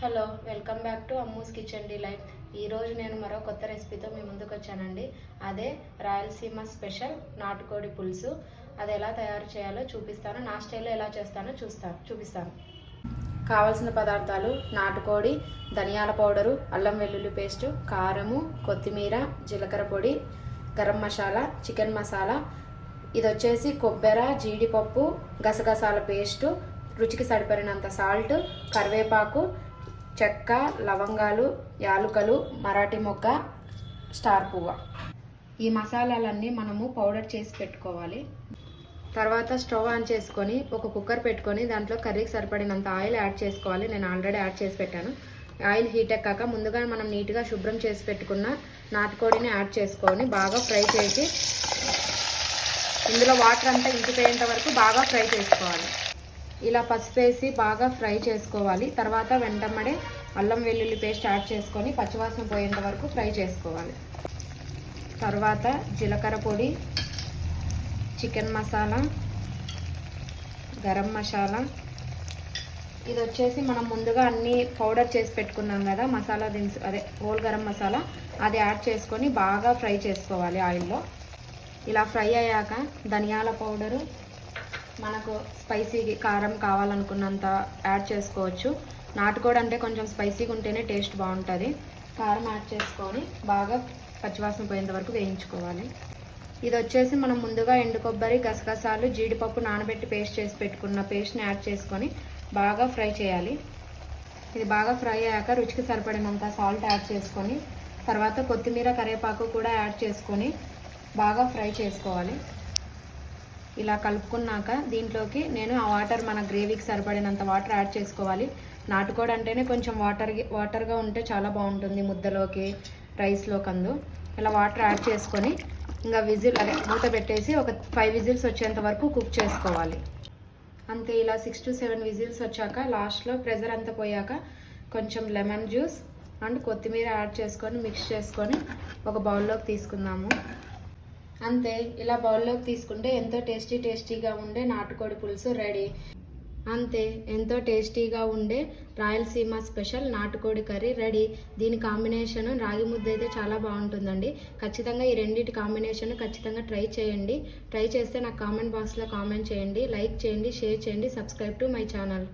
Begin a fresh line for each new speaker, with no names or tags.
Hello welcome back to Ammu's kitchen delight ఈరోజు నేను మరో కొత్త రెసిపీతో మీ ముందుకు వచ్చానండి. అదే రాయలసీమ స్పెషల్ నాటుకోడి పులుసు. అది ఎలా తయారు చేయాలో చూపిస్తాను. నా స్టైల్లో ఎలా చేస్తానో చూస్తాను చూపిస్తాను. కావలసిన పదార్థాలు నాటుకోడి ధనియాల పౌడరు అల్లం వెల్లుల్లి పేస్టు కారము కొత్తిమీర జీలకర్ర పొడి గరం మసాలా చికెన్ మసాలా. ఇది వచ్చేసి కొబ్బెర జీడిపప్పు గసగసాల పేస్టు రుచికి సరిపడినంత సాల్ట్ కరివేపాకు చెక్క లవంగాలు యాలుకలు మరాఠీ మొక్క స్టార్ పువ్వ. ఈ మసాలాలన్నీ మనము పౌడర్ చేసి పెట్టుకోవాలి. తర్వాత స్టవ్ ఆన్ చేసుకొని ఒక కుక్కర్ పెట్టుకొని దాంట్లో కర్రీకి సరిపడినంత ఆయిల్ యాడ్ చేసుకోవాలి. నేను ఆల్రెడీ యాడ్ చేసి పెట్టాను. ఆయిల్ హీట్ ఎక్కాక ముందుగా మనం నీట్గా శుభ్రం చేసి పెట్టుకున్న నాటుకోడిని యాడ్ చేసుకొని బాగా ఫ్రై చేసి ఇందులో వాటర్ అంతా ఇంకిపోయేంత వరకు బాగా ఫ్రై చేసుకోవాలి. ఇలా పసుపు వేసి బాగా ఫ్రై చేసుకోవాలి. తర్వాత వెంటమ్మడే అల్లం వెల్లుల్లి పేస్ట్ యాడ్ చేసుకొని పచ్చివాసన పోయేంత వరకు ఫ్రై చేసుకోవాలి. తర్వాత జీలకర్ర పొడి చికెన్ మసాలా గరం మసాలా. ఇది వచ్చేసి మనం ముందుగా అన్నీ పౌడర్ చేసి పెట్టుకున్నాం కదా మసాలా దినుసు అదే హోల్ గరం మసాలా అది యాడ్ చేసుకొని బాగా ఫ్రై చేసుకోవాలి ఆయిల్లో. ఇలా ఫ్రై అయ్యాక ధనియాల పౌడరు మనకు స్పైసీకి కారం కావాలనుకున్నంత యాడ్ చేసుకోవచ్చు. నాటుకోడి అంటే కొంచెం స్పైసీగా ఉంటేనే టేస్ట్ బాగుంటుంది. కారం యాడ్ చేసుకొని బాగా పచ్చివాసన పోయేంత వరకు వేయించుకోవాలి. ఇది వచ్చేసి మనం ముందుగా ఎండు కొబ్బరి గసగసాలు జీడిపప్పు నానబెట్టి పేస్ట్ చేసి పెట్టుకున్న పేస్ట్ని యాడ్ చేసుకొని బాగా ఫ్రై చేయాలి. ఇది బాగా ఫ్రై అయ్యాక రుచికి సరిపడినంత సాల్ట్ యాడ్ చేసుకొని తర్వాత కొత్తిమీర కరివేపాకు కూడా యాడ్ చేసుకొని బాగా ఫ్రై చేసుకోవాలి. ఇలా కలుపుకున్నాక దీంట్లోకి నేను ఆ వాటర్ మన గ్రేవీకి సరిపడినంత వాటర్ యాడ్ చేసుకోవాలి. నాటుకోడి అంటేనే కొంచెం వాటర్ వాటర్గా ఉంటే చాలా బాగుంటుంది ముద్దలోకి రైస్లో కందు ఇలా వాటర్ యాడ్ చేసుకొని ఇంకా విజిల్ అదే మూత పెట్టేసి ఒక ఫైవ్ విజిల్స్ వచ్చేంత వరకు కుక్ చేసుకోవాలి. అంతే ఇలా సిక్స్ టు సెవెన్ విజిల్స్ వచ్చాక లాస్ట్లో ప్రెజర్ అంతా పోయాక కొంచెం లెమన్ జ్యూస్ అండ్ కొత్తిమీర యాడ్ చేసుకొని మిక్స్ చేసుకొని ఒక బౌల్లోకి తీసుకుందాము. అంతే ఇలా బౌల్లోకి తీసుకుంటే ఎంతో టేస్టీ టేస్టీగా ఉండే నాటుకోడి పులుసు రెడీ. అంతే ఎంతో టేస్టీగా ఉండే రాయలసీమ స్పెషల్ నాటుకోడి కర్రీ రెడీ. దీని కాంబినేషన్ రాగి ముద్ద అయితే చాలా బాగుంటుందండి. ఖచ్చితంగా ఈ రెండింటి కాంబినేషన్ ఖచ్చితంగా ట్రై చేయండి. ట్రై చేస్తే నాకు కామెంట్ బాక్స్లో కామెంట్ చేయండి. లైక్ చేయండి షేర్ చేయండి సబ్స్క్రైబ్ టు మై ఛానల్.